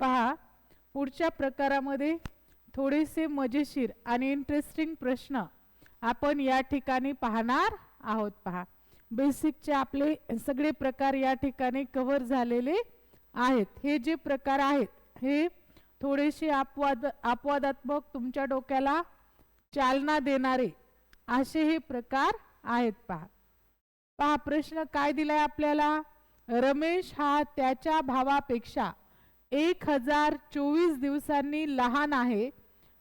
पहा पुढच्या प्रकारामध्ये थोडेसे मजेशीर आणि इंटरेस्टिंग प्रश्न आपण या ठिकाणी पाहणार आहोत पहा. बेसिकचे आपले सगळे प्रकार या ठिकाणी कव्हर झालेले आहेत. हे जे प्रकार आहेत हे थोडेसे अपवाद अपवादात्मक तुमच्या डोक्याला चालना देणारे असे हे प्रकार आहेत पहा. पहा प्रश्न काय दिलाय आपल्याला? रमेश हा त्याच्या भावापेक्षा एक हजार चोवीस दिवसांनी लहान आहे.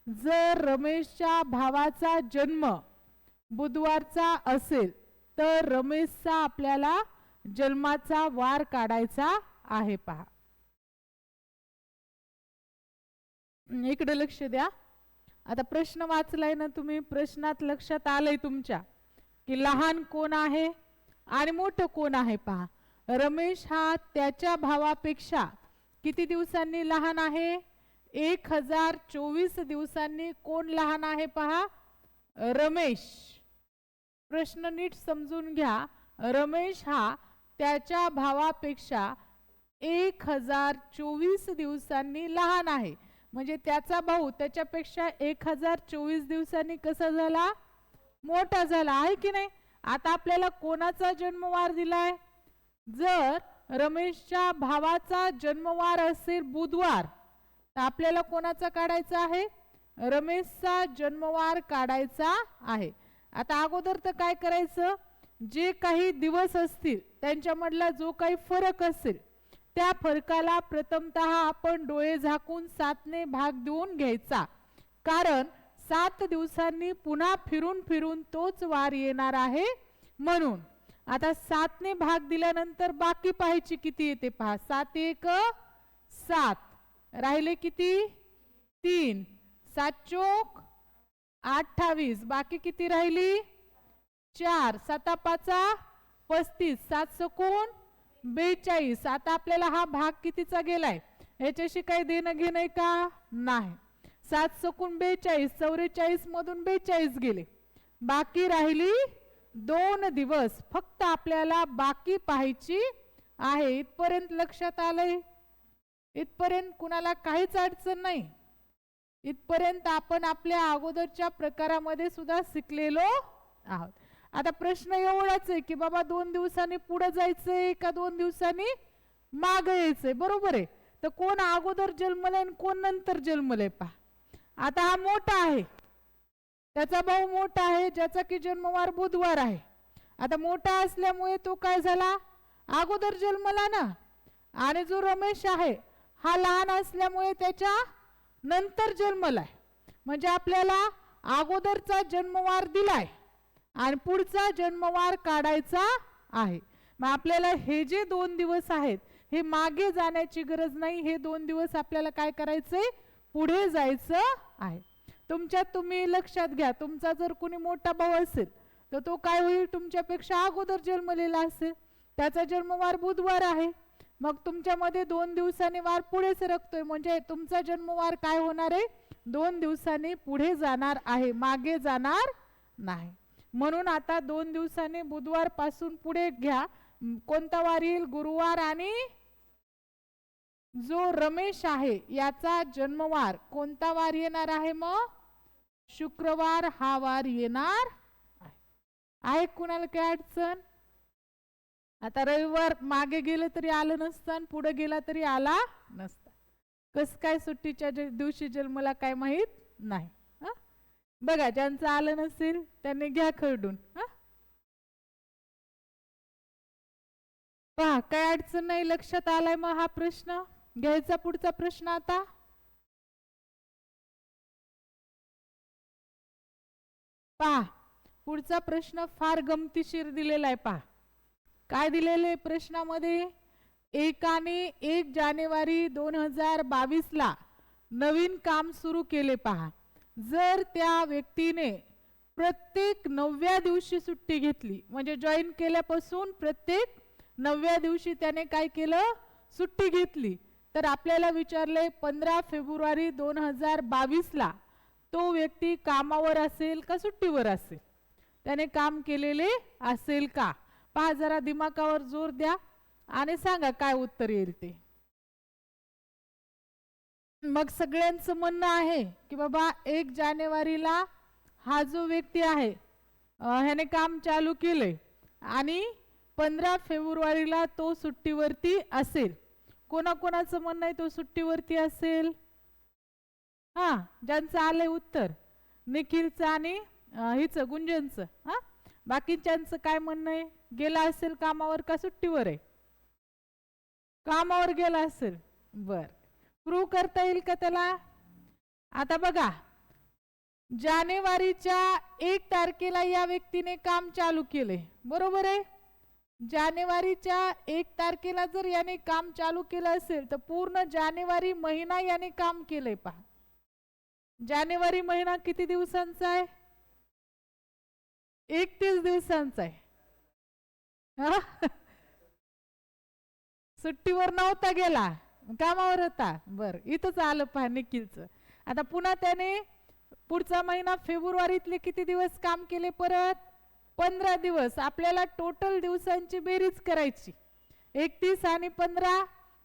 जर रमेशच्या भावाचा जन्म बुधवारचा असेल तर रमेशचा आपल्याला जन्माचा वार काढायचा आहे पहा. इकडे लक्ष द्या. आता प्रश्न वाचलाय ना तुम्ही? प्रश्नात लक्षात आलंय तुमच्या. की लहान कोण आहे आणि मोठं कोण आहे पहा. रमेश हा त्याच्या भावापेक्षा किती दिवसांनी लहान आहे? एक हजार चोवीस दिवसांनी कोण लहान आहे पहा? रमेश. प्रश्न नीट समजून घ्या. रमेश हा त्याच्या भावापेक्षा एक हजार चोवीस दिवसांनी लहान आहे. म्हणजे त्याचा भाऊ त्याच्यापेक्षा एक हजार चोवीस दिवसांनी कसा झाला? मोठा झाला आहे की नाही? आता आपल्याला कोणाचा जन्मवार दिलाय? जर रमेशच्या भावाचा जन्मवार असेल बुधवार तर आपल्याला कोणाचा काढायचा आहे? रमेशचा जन्मवार काढायचा आहे. आता अगोदर तर काय करायचं? जे काही दिवस असतील त्यांच्यामधला जो काही फरक असेल त्या फरकाला प्रथमत आपण डोळे झाकून सातने भाग देऊन घ्यायचा. कारण सात दिवसांनी पुन्हा फिरून फिरून तोच वार येणार आहे. म्हणून आता सातने भाग दिल्यानंतर बाकी पाहायची किती येते पहा. सात एक सात. राहिले किती? तीन. सात चोक अठ्ठावीस. बाकी किती राहिली? चार. साता पाचा पस्तीस. सात सकून बेचाळीस. आता आपल्याला हा भाग कितीचा गेलाय? याच्याशी काही देणं घेणं का? नाही. सात सकून बेचाळीस. चौवेचाळीस मधून बेचाळीस गेले. बाकी राहिली दोन दिवस फक्त आपल्याला बाकी पाहायची आहे. इथपर्यंत लक्षात आलंय? इथपर्यंत कुणाला काहीच अडचण नाही. इथपर्यंत आपण आपल्या अगोदरच्या प्रकारामध्ये सुद्धा शिकलेलो आहोत. आता प्रश्न एवढाच आहे की बाबा दोन दिवसांनी पुढे जायचंय का दोन दिवसांनी माग यायचंय? बरोबर आहे. तर कोण अगोदर जन्मलंय आणि कोण नंतर जन्मलंय पहा. आता हा मोठा आहे. त्याचा भाऊ मोठा आहे ज्याचा की जन्मवार बुधवार आहे. आता मोठा असल्यामुळे तो काय झाला? अगोदर जन्मला ना. आणि जो रमेश आहे हा लहान असल्यामुळे त्याच्या नंतर जन्मलाय. म्हणजे आपल्याला अगोदरचा जन्मवार दिलाय आणि पुढचा जन्मवार काढायचा आहे. मग आपल्याला हे जे दोन दिवस आहेत हे मागे जाण्याची गरज नाही. हे दोन दिवस आपल्याला काय करायचंय पुढे जायचं आहे. तुमच्यात तुम्ही लक्षात घ्या तुमचा जर कुणी मोठा भाऊ असेल तर तो काय होईल? तुमच्यापेक्षा अगोदर जन्मलेला असेल. त्याचा जन्मवार बुधवार आहे. मग तुमच्यामध्ये दोन दिवसांनी वार पुढे सरकतोय म्हणजे तुमचा जन्मवार काय होणार आहे? दोन दिवसांनी पुढे जाणार आहे मागे जाणार नाही. म्हणून आता दोन दिवसांनी बुधवारपासून पुढे घ्या. कोणता वार येईल? गुरुवार आणि जो रमेश आहे याचा जन्मवार कोणता वार येणार आहे मग? शुक्रवार हा वार येणार आहे. कुणाला काय अडचण? आता रविवार मागे गेलं तरी आलं नसतं पुढे गेला तरी आला नसता. कस काय सुट्टीच्या दिवशी जन्मला काय माहीत नाही बघा ज्यांचं आलं नसेल त्यांनी घ्या खरडून पहा काय अडचण नाही लक्षात आलाय मग हा प्रश्न? घ्यायचा पुढचा प्रश्न आता. पहा पुढचा प्रश्न फार गमतीशीर दिलेला आहे पहा. काय दिलेले प्रश्नामध्ये? एकाने एक जानेवारी दोन हजार बावीसला नवीन काम सुरू केले पहा. जर त्या व्यक्तीने प्रत्येक नवव्या दिवशी सुट्टी घेतली म्हणजे जॉईन केल्यापासून प्रत्येक नवव्या दिवशी त्याने काय केलं? सुट्टी घेतली. तर आपल्याला विचारले पंधरा फेब्रुवारी दोन हजार बावीसला तो व्यक्ती कामावर असेल का सुट्टीवर असेल? त्याने काम केलेले असेल का? पहा जरा दिमाकावर जोर द्या आणि सांगा काय उत्तर येईल ते. मग सगळ्यांचं म्हणणं आहे की बाबा एक जानेवारीला हा जो व्यक्ती आहे ह्याने काम चालू केलंय आणि पंधरा फेब्रुवारीला तो सुट्टीवरती असेल. कोणाकोणाचं म्हणणं आहे तो सुट्टीवरती असेल? हा ज्यांचं आलंय उत्तर. निखिलचं आणि हिचं गुंजनचं. हा? बाकीच्यांचं काय म्हणणं आहे गेला असेल कामावर का सुट्टीवर आहे? कामावर गेला असेल. बर. प्रूव्ह करता येईल का त्याला? आता बघा. जानेवारीच्या एक तारखेला या व्यक्तीने काम चालू केले बरोबर आहे? जानेवारीच्या एक तारखेला जर याने काम चालू केलं असेल तर पूर्ण जानेवारी महिना याने काम केलंय पहा. जानेवारी महिना किती दिवसांचा आहे? एकतीस दिवसांचा आहे. हा? सुट्टीवर नव्हता गेला. कामावर होता. बर इथंच आलं पहा निखिलच. आता पुन्हा त्याने पुढचा महिना फेब्रुवारीतले किती दिवस काम केले परत? पंधरा दिवस आपल्याला टोटल दिवसांची बेरीज करायची. एकतीस आणि पंधरा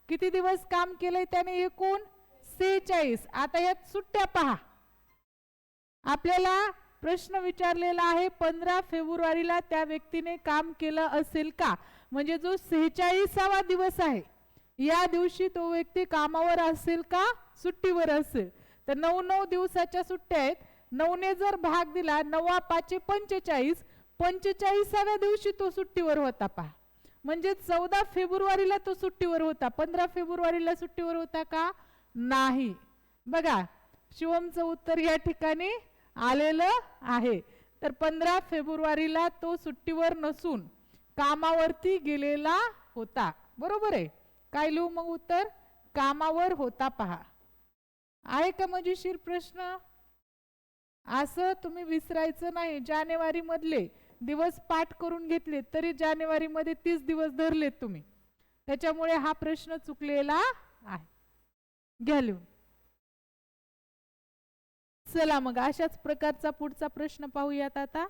किती दिवस काम केलंय त्याने एकूण? सेहेचाळीस. आता यात सुट्ट्या पहा. आपल्याला प्रश्न विचारलेला आहे पंधरा फेब्रुवारीला त्या व्यक्तीने काम केलं असेल का? म्हणजे जो सेहेचाळीसावा दिवस आहे या दिवशी तो व्यक्ती कामावर असेल का? सुट्टीवर असेल. तर नऊ नऊ दिवसाच्या सुट्ट्या आहेत. नऊने जर भाग दिला नवा पाचशे पंचेचाळीस पंचेचाळीसाव्या दिवशी तो सुट्टीवर होता पहा म्हणजे चौदा फेब्रुवारीला तो सुट्टीवर होता. पंधरा फेब्रुवारीला सुट्टीवर होता का? नाही. बघा शिवमचं उत्तर या ठिकाणी आलेलं आहे. तर पंधरा फेब्रुवारीला तो सुट्टीवर नसून कामावरती गेलेला होता. बरोबर आहे? काय लिहू मग उत्तर? कामावर होता पहा. आहे का मजेशीर प्रश्न? असं तुम्ही विसरायचं नाही. जानेवारी मधले दिवस पाठ करून घेतले तरी जानेवारीमध्ये तीस दिवस धरलेत तुम्ही. त्याच्यामुळे हा प्रश्न चुकलेला आहे. घ्या लिहून. चला मग अशाच प्रकारचा पुढचा प्रश्न पाहूयात आता.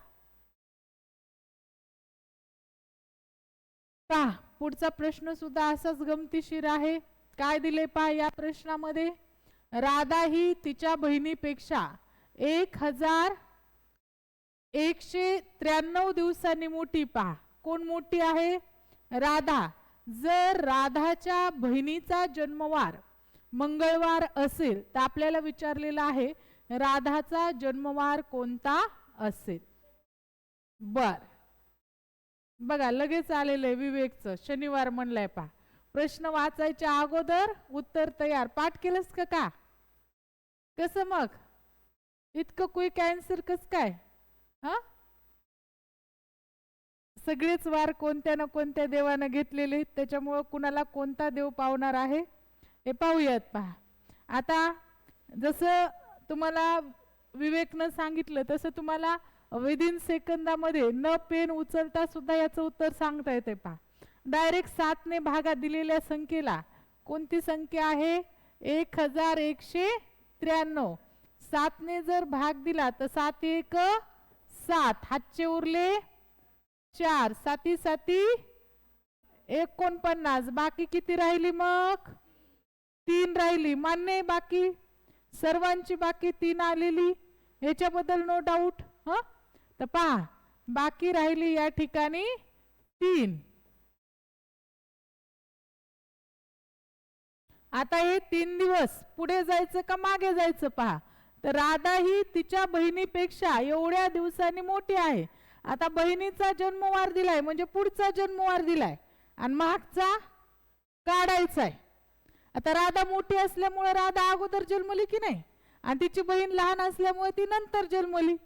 पहा पुढचा प्रश्न सुद्धा असाच गमतीशीर आहे. काय दिले पहा या प्रश्नामध्ये? राधा ही तिच्या बहिणीपेक्षा एक हजार एकशे त्र्याण्णव दिवसांनी मोठी पहा कोण मोठी आहे? राधा. जर राधाच्या बहिणीचा जन्मवार मंगळवार असेल तर आपल्याला विचारलेलं आहे राधाचा जन्मवार कोणता असेल? बर. बघा लगेच आलेलं आहे विवेकचं. शनिवार म्हणलंय पहा प्रश्न वाचायच्या अगोदर उत्तर तयार. पाठ केलंस का का? कसं मग? इतकं क्विक अँसर कस काय? हा? सगळेच वार कोणत्या ना कोणत्या देवानं घेतलेले त्याच्यामुळं कुणाला कोणता देव पावणार आहे हे पाहूयात पहा. आता जसं तुम्हाला विवेकनं सांगितलं तसं तुम्हाला विदिन सेकंदामध्ये न पेन उचलता सुद्धा याचं उत्तर सांगता येते पहा. डायरेक्ट सातने भागात दिलेल्या संख्येला कोणती संख्या आहे? एक हजार एकशे त्र्याण्णव. सातने जर भाग दिला तर सात एक सात. हातचे उरले चार. साती साती. एकोणपन्नास. बाकी किती राहिली मग? तीन राहिली. मान्य बाकी. सर्वांची बाकी तीन आलेली. याच्याबद्दल नो डाऊट ह? तर पहा बाकी राहिली या ठिकाणी तीन. आता हे तीन दिवस पुढे जायचं का मागे जायचं पहा? तर राधा ही तिच्या बहिणीपेक्षा एवढ्या दिवसांनी मोठी आहे. आता बहिणीचा जन्मवार दिलाय म्हणजे पुढचा जन्मवार दिलाय. आणि मागचा काढायचा आहे आता राधा मोठी असल्यामुळे राधा अगोदर जन्मली की नाही? आणि तिची बहीण लहान असल्यामुळे ती नंतर जन्मली.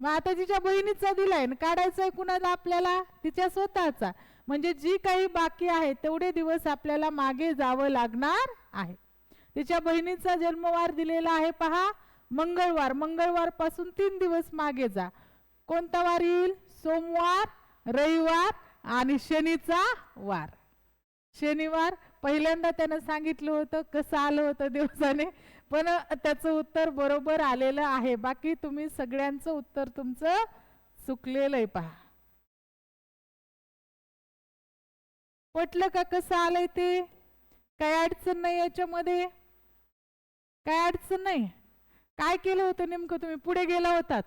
मग आता तिच्या बहिणीचा दिलाय आणि काढायचा आहे कुणाला? आपल्याला? तिच्या स्वतःचा. म्हणजे जी काही बाकी आहे तेवढे दिवस आपल्याला मागे जावं लागणार आहे. तिच्या बहिणीचा जन्मवार दिलेला आहे पहा. मंगळवार मंगळवारपासून तीन दिवस मागे जा. कोणता वार येईल? सोमवार रविवार आणि शनीचा वार. शनिवार पहिल्यांदा त्यानं सांगितलं होतं कसं आलं होतं दिवसाने पण त्याचं उत्तर बरोबर आलेलं आहे. बाकी तुम्ही सगळ्यांचं उत्तर तुमचं चुकलेलं आहे पहा. पटलं का कसं आलंय ते? काय अडचण नाही याच्यामध्ये? काय अडचण नाही? काय केलं होतं नेमकं तुम्ही? पुढे गेला होतात.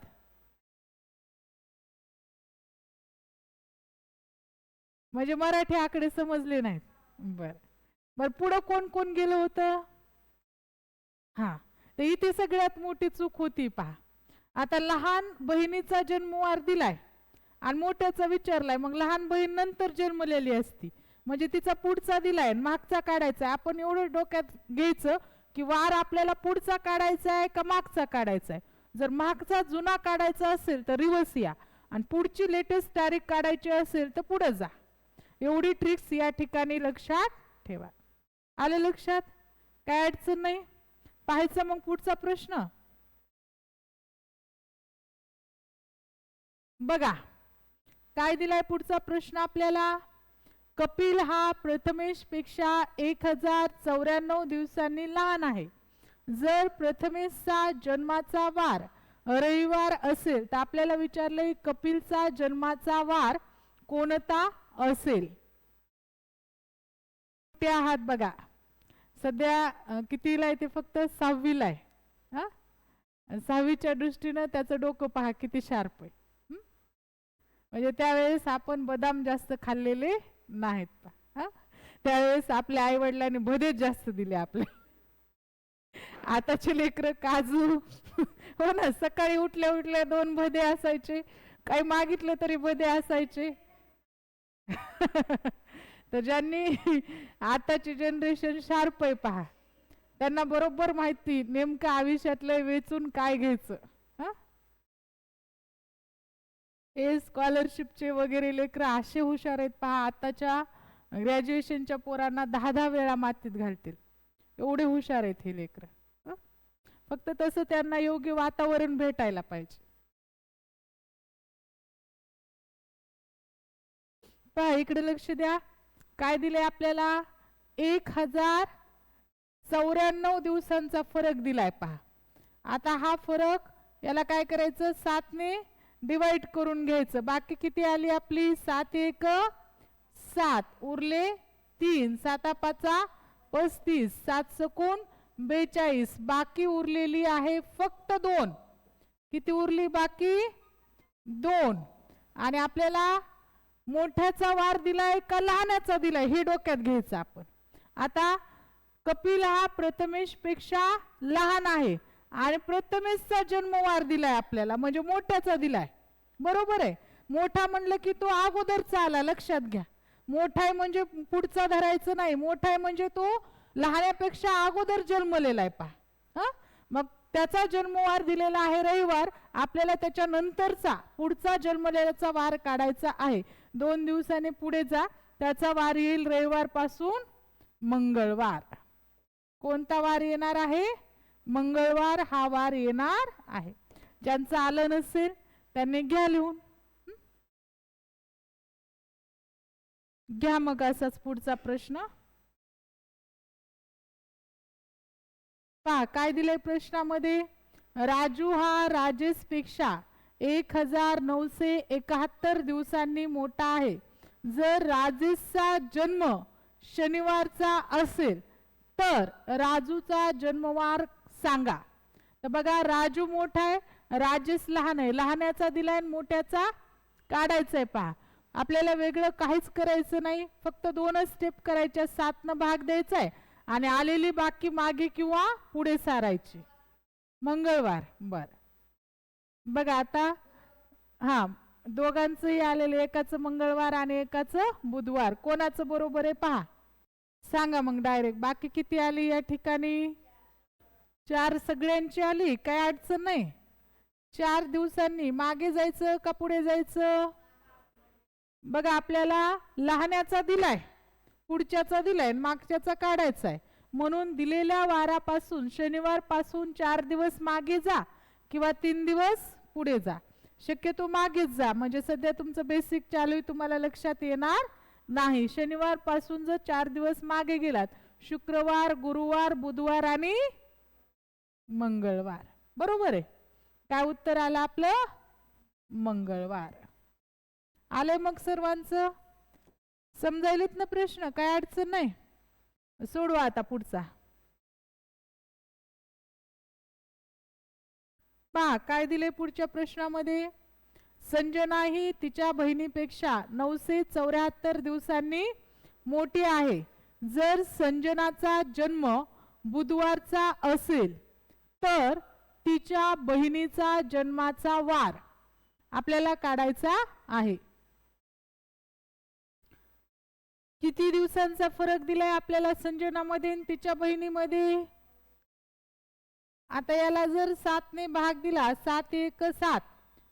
म्हणजे मराठी आकडे समजले नाहीत. बर. बर पुढं कोण कोण गेलं होतं? हा. तर इथे सगळ्यात मोठी चूक होती पहा. आता लहान बहिणीचा जन्मवार दिलाय आणि मोठ्याचा विचारलाय मग लहान बहीण नंतर जन्मलेली असती. म्हणजे तिचा पुढचा दिलाय आणि मागचा काढायचा आपण एवढं डोक्यात घ्यायचं की वार आपल्याला पुढचा काढायचा आहे का मागचा काढायचा आहे? जर मागचा जुना काढायचा असेल तर रिव्हर्स या. आणि पुढची लेटेस्ट तारीख काढायची असेल तर पुढे जा. एवढी ट्रिक्स या ठिकाणी लक्षात ठेवा. आलं लक्षात? काय अडचण नाही? पाहायचं मग पुढचा प्रश्न. बघा. काय दिलाय पुढचा प्रश्न आपल्याला? कपिल हा प्रथमेशपेक्षा एक हजार चौऱ्याण्णव दिवसांनी लहान आहे. जर प्रथमेशचा जन्माचा वार रविवार असेल तर आपल्याला विचारलंय कपिलचा जन्माचा वार कोणता असेल? ते आहात बघा. सध्या कितीला आहे ते फक्त सहावीला आहे. हा? सहावीच्या दृष्टीनं त्याचं डोकं पहा किती शार्प आहे. म्हणजे त्यावेळेस आपण बदाम जास्त खाल्लेले नाहीत पहा त्यावेळेस आपल्या आई वडिलांनी भदेच जास्त दिले आपले. आताचे लेकरं काजू हो ना सकाळी उठल्या उठल्या दोन भदे असायचे. काही मागितलं तरी भदे असायचे. तर ज्यांनी आताची जनरेशन शार्प आहे पहा. त्यांना बरोबर माहिती नेमकं आयुष्यातलं वेचून काय घ्यायचं? हे स्कॉलरशिपचे वगैरे लेकर असे हुशार आहेत पहा आताच्या ग्रॅज्युएशनच्या पोरांना दहा दहा वेळा मातीत घालतील. एवढे हुशार आहेत हे लेकरं फक्त तसं त्यांना योग्य वातावरण भेटायला पाहिजे. पहा इकडे लक्ष द्या. काय दिले आपल्याला? एक हजार चौऱ्याण्णव दिवसांचा फरक दिलाय पहा. आता हा फरक याला काय करायचं? सातने डिवाइड करून घ्यायचं. बाकी किती आली आपली? सात एक सात. उरले तीन. साता पाचा पस्तीस. सात सकून बेचाळीस. बाकी उरलेली आहे फक्त दोन. किती उरली बाकी? दोन. आणि आपल्याला मोठ्याचा वार दिलाय का लहानाचा दिलाय? हे डोक्यात घ्यायचं आपण. आता कपिल हा प्रथमेशपेक्षा लहान आहे. आणि प्रथमेशचा जन्मवार दिलाय आपल्याला म्हणजे मोठ्याचा दिलाय. बरोबर आहे? मोठा म्हणलं की तो अगोदरचा आला लक्षात घ्या. मोठा आहे म्हणजे पुढचा धरायचं नाही. मोठा आहे म्हणजे तो लहान्यापेक्षा अगोदर जन्मलेला आहे पहा. हा? मग त्याचा जन्मवार दिलेला आहे रविवार. आपल्याला त्याच्या नंतरचा पुढचा जन्मलेल्याचा वार काढायचा आहे. दोन दिवसाने पुढे जा. त्याचा वार येईल रविवारपासून मंगळवार. कोणता वार येणार आहे? मंगळवार हा वार येणार आहे. ज्यांचं आलं नसेल त्यांनी घ्या लिहून. घ्या मग असाच पुढचा प्रश्न. पहा काय दिलंय प्रश्नामध्ये? राजू हा राजेशपेक्षा एक हजार नऊशे एकाहत्तर दिवसांनी मोठा आहे. जर राजेशचा जन्म शनिवारचा असेल तर राजूचा जन्मवार सांगा. तर बघा राजू मोठा आहे राजेश लहान आहे. लहानाचा दिलाय मोठ्याचा काढायचा आहे पहा. आपल्याला वेगळं काहीच करायचं नाही. फक्त दोनच स्टेप करायच्या सातनं भाग द्यायचा आहे आणि आलेली बाकी मागे किंवा पुढे सारायची. मंगळवार. बर. बघा आता हा दोघांचंही आलेलं एकाचं मंगळवार आणि एकाचं बुधवार. कोणाचं बरोबर आहे पहा. सांगा मग डायरेक्ट बाकी किती आली या ठिकाणी? चार सगळ्यांची आली काय अडचण नाही. चार दिवसांनी मागे जायचं का पुढे जायचं? बघा आपल्याला लहान्याचा दिलाय पुढच्याचा दिलाय आणि मागच्याचा काढायचा आहे म्हणून दिलेल्या वारापासून शनिवारपासून चार दिवस मागे जा किंवा तीन दिवस पुढे जा. शक्यतो मागेच जा. म्हणजे सध्या तुमचं बेसिक चालू तुम्हाला लक्षात येणार नाही. शनिवारपासून जर चार दिवस मागे गेलात शुक्रवार गुरुवार बुधवार आणि मंगळवार. बरोबर आहे. काय उत्तर आलं आपलं? मंगळवार. आलंय मग सर्वांचं? समजायलेत ना प्रश्न? काय अडचण नाही. सोडवा आता पुढचा. पहा काय दिले पुढच्या प्रश्नामध्ये? संजना ही तिच्या बहिणीपेक्षा नऊशे चौऱ्याहत्तर दिवसांनी मोठी आहे. जर संजनाचा जन्म बुधवारचा असेल तर तिच्या बहिणीचा जन्माचा वार आपल्याला काढायचा आहे. किती दिवसांचा फरक दिलाय आपल्याला संजनामध्ये तिच्या बहिणीमध्ये? आता याला जर सातने भाग दिला सात एक सात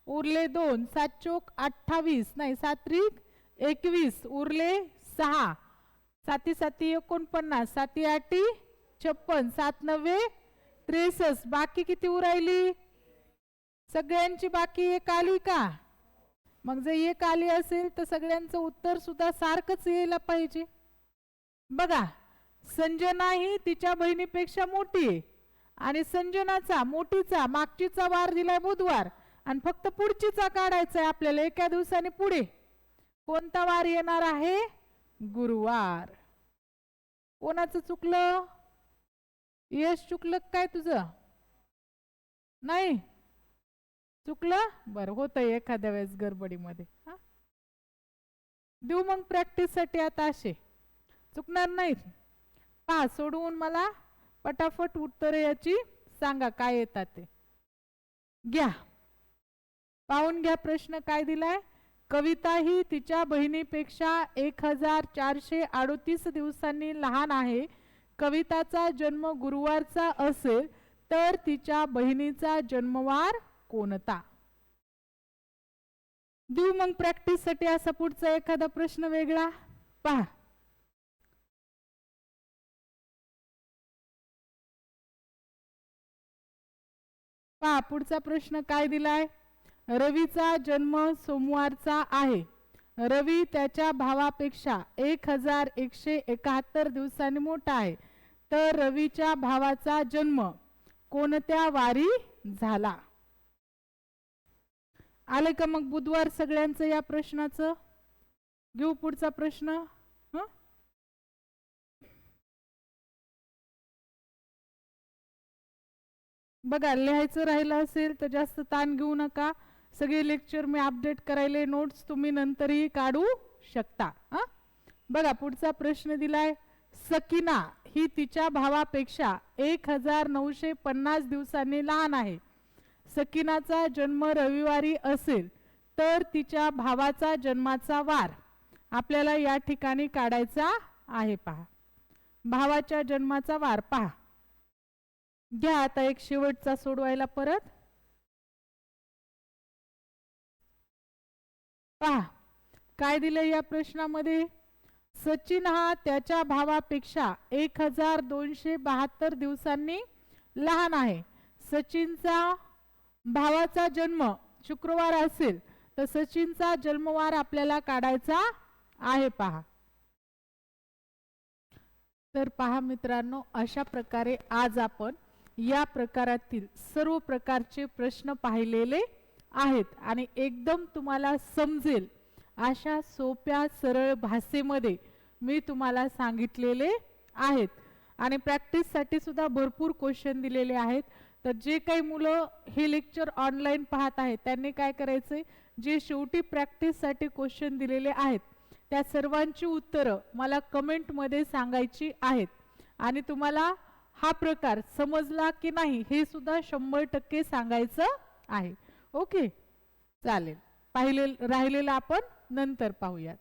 उरले दोन सात चोक अठ्ठावीस नाही सात्रिक एकवीस उरले सहा साती साती एकोणपन्नास साती आठी छप्पन सात नव्वे त्रेसष्ट बाकी किती उरायली? सगळ्यांची बाकी एक आली का? मग जर एक आली असेल तर सगळ्यांचं उत्तर सुद्धा सारखंच यायला पाहिजे. बघा संजना ही तिच्या बहिणीपेक्षा मोठी आहे. आणि संजनाचा मोठीचा मागचीचा वार दिलाय बुधवार. आणि फक्त पुढचीचा काढायचा आहे आपल्याला एका दिवसाने पुढे. कोणता वार येणार आहे? गुरुवार. कोणाचं चुकलं? यश चुकलं काय तुझं? नाही. चुकलं? बरं होतं एखाद्या वेळेस गडबडीमध्ये. हा? देऊ मग प्रॅक्टिससाठी आता असे. चुकणार नाहीत. पहा सोडवून मला पटापट उत्तरे याची सांगा काय येतात ते. घ्या. पाहून घ्या प्रश्न काय दिलाय. कविता ही तिच्या बहिणीपेक्षा एक हजार चारशे अडोतीस दिवसांनी लहान आहे. कविताचा जन्म गुरुवारचा असेल तर तिच्या बहिणीचा जन्मवार कोणता? देऊ मग प्रॅक्टिससाठी असा पुढचा एखादा प्रश्न वेगळा. पहा. पहा पुढचा प्रश्न काय दिलाय? रवीचा जन्म सोमवारचा आहे. रवी त्याच्या भावापेक्षा एक हजार एकशे एकाहत्तर दिवसांनी मोठा आहे. तर रवीच्या भावाचा जन्म कोणत्या वारी झाला? आलं का मग बुधवार सगळ्यांचं या प्रश्नाचं? घेऊ पुढचा प्रश्न. बघा लिहायचं राहिलं असेल तर जास्त ताण घेऊ नका. सगळे लेक्चर मी अपडेट करायले नोट्स तुम्ही नंतरही काढू शकता. हा? बघा पुढचा प्रश्न दिलाय. सकिना ही तिच्या भावापेक्षा एक हजार नऊशे पन्नास दिवसांनी लहान आहे. सकिनाचा जन्म रविवारी असेल तर तिच्या भावाचा जन्माचा वार आपल्याला या ठिकाणी काढायचा आहे पहा. भावाच्या जन्माचा वार पहा. घ्या आता एक शेवटचा सोडवायला परत. पहा. काय दिलं या प्रश्नामध्ये? सचिन हा त्याच्या भावापेक्षा एक हजार दोनशे बहात्तर दिवसांनी लहान आहे. सचिनचा भावाचा जन्म शुक्रवार असेल तर सचिनचा जन्मवार आपल्याला काढायचा आहे पहा. तर पहा मित्रांनो अशा प्रकारे आज आपण या प्रकारातील सर्व प्रकारचे प्रश्न पाहिलेले आहेत आणि एकदम तुम्हाला समजेल अशा सोप्या सरळ भाषेमध्ये मी तुम्हाला सांगितलेले आहेत. आणि प्रॅक्टिससाठी सुद्धा भरपूर क्वेश्चन दिलेले आहेत. तर जे काही मुलं हे लेक्चर ऑनलाईन पाहत आहेत त्यांनी काय करायचे जे शेवटी प्रॅक्टिससाठी क्वेश्चन दिलेले आहेत त्या सर्वांची उत्तरं मला कमेंटमध्ये सांगायची आहेत. आणि तुम्हाला हा प्रकार समजला की नाही हे सुद्धा शंभर टक्के सांगायचं आहे. ओके चालेल. पाहिले राहिलेलं आपण नंतर पाहूयात.